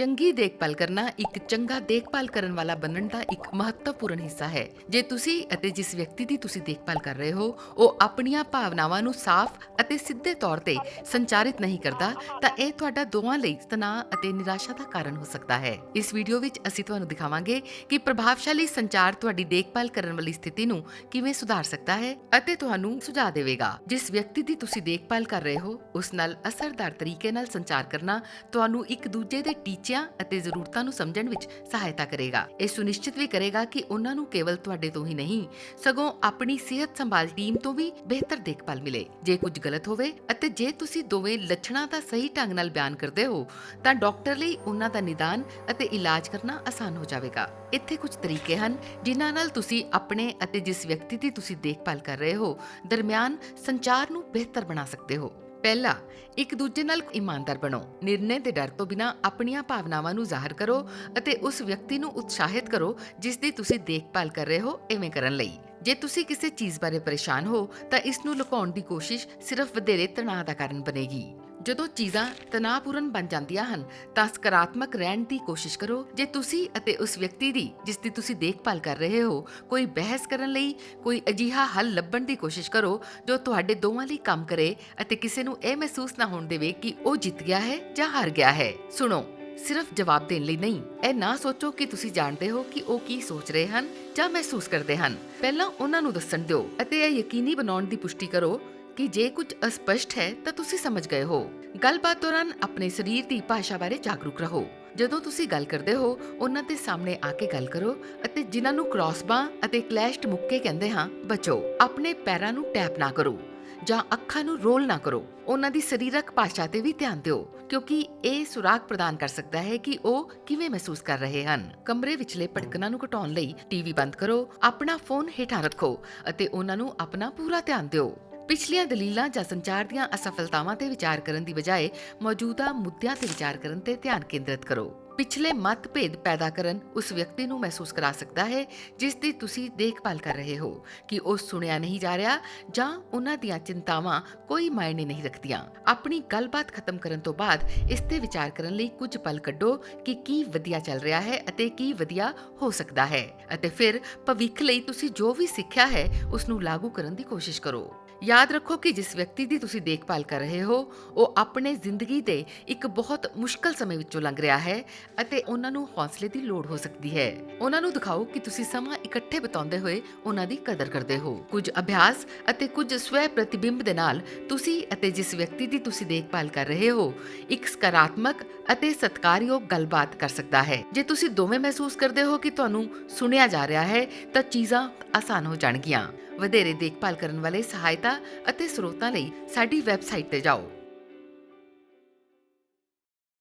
ਚੰਗੀ ਦੇਖਭਾਲ ਕਰਨਾ ਇੱਕ ਚੰਗਾ ਦੇਖਭਾਲ ਕਰਨ ਵਾਲਾ ਬਣਨ ਦਾ ਇੱਕ ਮਹੱਤਵਪੂਰਨ ਹਿੱਸਾ ਹੈ। ਜੇ ਤੁਸੀਂ ਅਤੇ ਜਿਸ ਵਿਅਕਤੀ ਦੀ ਤੁਸੀਂ ਦੇਖਭਾਲ ਕਰ ਰਹੇ ਹੋ, ਉਹ ਆਪਣੀਆਂ ਭਾਵਨਾਵਾਂ ਨੂੰ ਸਾਫ਼ ਅਤੇ ਸਿੱਧੇ ਤੌਰ ਤੇ ਸੰਚਾਰਿਤ ਨਹੀਂ ਕਰਦਾ, ਤਾਂ ਇਹ ਤੁਹਾਡਾ ਦੋਵਾਂ ਲਈ ਤਣਾਅ ਅਤੇ ਨਿਰਾਸ਼ਾ ਦਾ ਕਾਰਨ ਹੋ ਸਕਦਾ ਹੈ। ਇਸ ਵੀਡੀਓ ਵਿੱਚ ਅਸੀਂ ਤੁਹਾਨੂੰ ਦਿਖਾਵਾਂਗੇ ਕਿ ਪ੍ਰਭਾਵਸ਼ਾਲੀ ਸੰਚਾਰ ਤੁਹਾਡੀ ਦੇਖਭਾਲ ਕਰਨ ਵਾਲੀ ਸਥਿਤੀ ਨੂੰ ਕਿਵੇਂ ਸੁਧਾਰ ਸਕਦਾ ਹੈ ਅਤੇ ਤੁਹਾਨੂੰ ਸੁਝਾਅ ਦੇਵੇਗਾ। ਜਿਸ ਵਿਅਕਤੀ ਦੀ ਤੁਸੀਂ ਦੇਖਭਾਲ ਕਰ ਰਹੇ ਹੋ, ਉਸ ਨਾਲ ਅਸਰਦਾਰ ਤਰੀਕੇ ਨਾਲ ਸੰਚਾਰ ਕਰਨਾ, ਤੁਹਾਨੂੰ ਇੱਕ ਦੂਜੇ ਦੇ ਟੀਚਿਆਂ ਅਤੇ ਜ਼ਰੂਰਤਾਂ ਨੂੰ ਸਮਝਣ ਵਿੱਚ ਸਹਾਇਤਾ ਕਰੇਗਾ। ਇਹ ਸੁਨਿਸ਼ਚਿਤ ਵੀ ਕਰੇਗਾ ਕਿ ਉਹਨਾਂ ਨੂੰ ਕੇਵਲ ਤੁਹਾਡੇ ਤੋਂ ਹੀ ਨਹੀਂ, ਸਗੋਂ ਆਪਣੀ ਸਿਹਤ ਸੰਭਾਲ ਟੀਮ ਤੋਂ ਵੀ ਬਿਹਤਰ ਦੇਖਭਾਲ ਮਿਲੇ। ਜੇ ਕੁਝ ਗਲਤ ਹੋਵੇ ਅਤੇ ਜੇ ਤੁਸੀਂ ਦੋਵੇਂ ਲੱਛਣਾਂ ਦਾ ਸਹੀ ਢੰਗ ਨਾਲ ਬਿਆਨ ਕਰਦੇ ਹੋ, ਤਾਂ ਡਾਕਟਰ ਲਈ ਉਹਨਾਂ ਦਾ ਨਿਦਾਨ ਅਤੇ ਇਲਾਜ ਕਰਨਾ ਆਸਾਨ ਹੋ ਜਾਵੇਗਾ। ਇੱਥੇ ਕੁਝ ਤਰੀਕੇ ਹਨ ਜਿਨ੍ਹਾਂ ਨਾਲ ਤੁਸੀਂ ਆਪਣੇ ਅਤੇ ਜਿਸ ਵਿਅਕਤੀ ਦੀ ਤੁਸੀਂ ਦੇਖਭਾਲ ਕਰ ਰਹੇ ਹੋ, ਦਰਮਿਆਨ ਸੰਚਾਰ ਨੂੰ ਬਿਹਤਰ ਬਣਾ ਸਕਦੇ ਹੋ। ਪਹਿਲਾ, ਇੱਕ ਦੂਜੇ ਨਾਲ ਇਮਾਨਦਾਰ ਬਣੋ। ਨਿਰਣੇ ਦੇ ਡਰ ਤੋਂ ਬਿਨਾ ਆਪਣੀਆਂ ਭਾਵਨਾਵਾਂ ਨੂੰ ਜ਼ਾਹਰ ਕਰੋ ਅਤੇ ਉਸ ਵਿਅਕਤੀ ਨੂੰ ਉਤਸ਼ਾਹਿਤ ਕਰੋ ਜਿਸ ਦੀ ਤੁਸੀਂ ਦੇਖਭਾਲ ਕਰ ਰਹੇ ਹੋ ਐਵੇਂ ਕਰਨ ਲਈ। ਜੇ ਤੁਸੀਂ ਕਿਸੇ ਚੀਜ਼ ਬਾਰੇ ਪਰੇਸ਼ਾਨ ਹੋ, ਤਾਂ ਇਸ ਨੂੰ ਲੁਕਾਉਣ ਦੀ ਕੋਸ਼ਿਸ਼ ਸਿਰਫ ਵਧੇਰੇ ਤਣਾਅ ਦਾ ਕਾਰਨ ਬਣੇਗੀ। ਜਦੋਂ ਚੀਜ਼ਾਂ ਤਣਾਅਪੂਰਨ ਬਣ ਜਾਂਦੀਆਂ ਹਨ, ਤਾਂ ਸਕਾਰਾਤਮਕ ਰਹਿਣ ਦੀ ਕੋਸ਼ਿਸ਼ ਕਰੋ। ਜੇ ਤੁਸੀਂ ਅਤੇ ਉਸ ਵਿਅਕਤੀ ਦੀ, ਜਿਸ ਦੀ ਤੁਸੀਂ ਦੇਖਭਾਲ ਕਰ ਰਹੇ ਹੋ, ਕੋਈ ਬਹਿਸ ਕਰਨ ਲਈ ਕੋਈ ਅਜੀਹਾ ਹੱਲ ਲੱਭਣ ਦੀ ਕੋਸ਼ਿਸ਼ ਕਰੋ, ਜੋ ਤੁਹਾਡੇ ਦੋਵਾਂ ਲਈ ਕੰਮ ਕਰੇ ਅਤੇ ਕਿਸੇ ਨੂੰ ਇਹ ਮਹਿਸੂਸ ਨਾ ਹੋਣ ਦੇਵੇ ਕਿ ਉਹ ਜਿੱਤ ਗਿਆ ਹੈ ਜਾਂ ਹਾਰ ਗਿਆ ਹੈ। ਸੁਣੋ, ਸਿਰਫ ਜਵਾਬ ਦੇਣ ਲਈ ਨਹੀਂ, ਇਹ ਨਾ ਸੋਚੋ ਕਿ ਤੁਸੀਂ ਜਾਣਦੇ ਹੋ ਕਿ ਉਹ ਕੀ ਸੋਚ ਰਹੇ ਹਨ ਜਾਂ ਮਹਿਸੂਸ ਕਰਦੇ ਹਨ। ਪਹਿਲਾਂ ਉਹਨਾਂ ਨੂੰ ਦੱਸਣ ਦਿਓ ਅਤੇ ਇਹ ਯਕੀਨੀ ਬਣਾਉਣ ਦੀ ਪੁਸ਼ਟੀ ਕਰੋ ਕਿ ਜੇ ਕੁਝ ਅਸਪਸ਼ਟ ਹੈ ਤਾਂ ਤੁਸੀਂ ਸਮਝ ਗਏ ਹੋ। ਗੱਲਬਾਤ ਦੌਰਾਨ ਆਪਣੇ ਸਰੀਰ ਦੀ ਭਾਸ਼ਾ ਬਾਰੇ ਜਾਗਰੂਕ ਰਹੋ। ਜਦੋਂ ਤੁਸੀਂ ਗੱਲ ਕਰਦੇ ਹੋ, ਉਹਨਾਂ ਦੇ ਸਾਹਮਣੇ ਆ ਕੇ ਗੱਲ ਕਰੋ ਅਤੇ ਜਿਨ੍ਹਾਂ ਨੂੰ ਕ੍ਰਾਸਬਾਂ ਅਤੇ ਕਲੈਸ਼ਡ ਮੁੱਕੇ ਕਹਿੰਦੇ ਹਾਂ, ਬਚੋ। ਆਪਣੇ ਪੈਰਾਂ ਨੂੰ ਟੈਪ ਨਾ ਕਰੋ ਜਾਂ ਅੱਖਾਂ ਨੂੰ ਰੋਲ ਨਾ ਕਰੋ। ਉਹਨਾਂ ਦੀ ਸਰੀਰਕ ਭਾਸ਼ਾ ਤੇ ਵੀ ਧਿਆਨ ਦਿਓ, ਕਿਉਂਕਿ ਇਹ ਸੁਰਾਗ ਪ੍ਰਦਾਨ ਕਰ ਸਕਦਾ ਹੈ ਕਿ ਉਹ ਕਿਵੇਂ ਮਹਿਸੂਸ ਕਰ ਰਹੇ ਹਨ। ਕਮਰੇ ਵਿਚਲੇ ਭਟਕਣਾਂ ਨੂੰ ਘਟਾਉਣ ਲਈ ਟੀਵੀ ਬੰਦ ਕਰੋ, ਆਪਣਾ ਫੋਨ ਹੇਠਾਂ ਰੱਖੋ ਅਤੇ ਉਹਨਾਂ ਨੂੰ ਆਪਣਾ ਪੂਰਾ ਧਿਆਨ ਦਿਓ। ਪਿਛਲੀਆਂ ਦਲੀਲਾਂ ਜਾਂ ਸੰਚਾਰ ਦੀਆਂ ਅਸਫਲਤਾਵਾਂ ਤੇ ਵਿਚਾਰ ਕਰਨ ਦੀ ਬਜਾਏ ਮੌਜੂਦਾ ਮੁੱਦਿਆਂ ਤੇ ਵਿਚਾਰ ਕਰਨ ਤੇ ਧਿਆਨ ਕੇਂਦਰਿਤ ਕਰੋ। ਪਿਛਲੇ ਮਤਭੇਦ ਪੈਦਾ ਕਰਨ ਉਸ ਵਿਅਕਤੀ ਨੂੰ ਮਹਿਸੂਸ ਕਰਾ ਸਕਦਾ ਹੈ ਜਿਸ ਦੀ ਤੁਸੀਂ ਦੇਖਭਾਲ ਕਰ ਰਹੇ ਹੋ, ਕਿ ਉਹ ਸੁਣਿਆ ਨਹੀਂ ਜਾ ਰਿਹਾ ਜਾਂ ਉਹਨਾਂ ਦੀਆਂ ਚਿੰਤਾਵਾਂ ਕੋਈ ਮਾਇਨੇ ਨਹੀਂ ਰੱਖਦੀਆਂ। ਆਪਣੀ ਗੱਲਬਾਤ ਖਤਮ ਕਰਨ ਤੋਂ ਬਾਅਦ ਇਸ ਤੇ ਵਿਚਾਰ ਕਰਨ ਲਈ ਕੁਝ ਪਲ ਕੱਢੋ ਕਿ ਕੀ ਵਧੀਆ ਚੱਲ ਰਿਹਾ ਹੈ ਅਤੇ ਕੀ ਵਧੀਆ ਹੋ ਸਕਦਾ ਹੈ। ਅਤੇ ਫਿਰ ਭਵਿੱਖ ਲਈ ਤੁਸੀਂ ਜੋ ਵੀ ਸਿੱਖਿਆ ਹੈ ਉਸ ਨੂੰ ਲਾਗੂ ਕਰਨ ਦੀ ਕੋਸ਼ਿਸ਼ ਕਰੋ। ਯਾਦ ਰੱਖੋ ਕਿ ਜਿਸ ਵਿਅਕਤੀ ਦੀ ਤੁਸੀਂ ਦੇਖਭਾਲ ਕਰ ਰਹੇ ਹੋ, ਉਹ ਆਪਣੇ ਜ਼ਿੰਦਗੀ ਦੇ ਇੱਕ ਬਹੁਤ ਮੁਸ਼ਕਲ ਸਮੇਂ ਵਿੱਚੋਂ ਲੰਘ ਰਿਹਾ ਹੈ ਅਤੇ ਉਹਨਾਂ ਨੂੰ ਹੌਸਲੇ ਦੀ ਲੋੜ ਹੋ ਸਕਦੀ ਹੈ। ਉਹਨਾਂ ਨੂੰ ਦਿਖਾਓ ਕਿ ਤੁਸੀਂ ਸਮਾਂ ਇਕੱਠੇ ਬਿਤਾਉਂਦੇ ਹੋਏ ਉਹਨਾਂ ਦੀ ਕਦਰ ਕਰਦੇ ਹੋ। ਕੁਝ ਅਭਿਆਸ ਅਤੇ ਕੁਝ ਸਵੈ ਪ੍ਰਤੀਬਿੰਬ ਦੇ ਨਾਲ ਤੁਸੀਂ ਅਤੇ ਜਿਸ ਵਿਅਕਤੀ ਦੀ ਤੁਸੀਂ ਦੇਖਭਾਲ ਕਰ ਰਹੇ ਹੋ, ਇੱਕ ਸਕਾਰਾਤਮਕ ਅਤੇ ਸਤਿਕਾਰਯੋਗ ਗੱਲਬਾਤ ਕਰ ਸਕਦਾ ਹੈ। ਜੇ ਤੁਸੀਂ ਦੋਵੇਂ ਮਹਿਸੂਸ ਕਰਦੇ ਹੋ ਕਿ ਤੁਹਾਨੂੰ ਸੁਣਿਆ ਜਾ ਰਿਹਾ ਹੈ, ਤਾਂ ਚੀਜ਼ਾਂ ਆਸਾਨ ਹੋ ਜਾਣਗੀਆਂ। ਵਧੇਰੇ ਦੇਖਭਾਲ ਕਰਨ ਵਾਲੇ ਸਹਾਇਤਾ ਅਤੇ ਸਰੋਤਾਂ ਲਈ ਸਾਡੀ ਵੈਬਸਾਈਟ ਤੇ ਜਾਓ।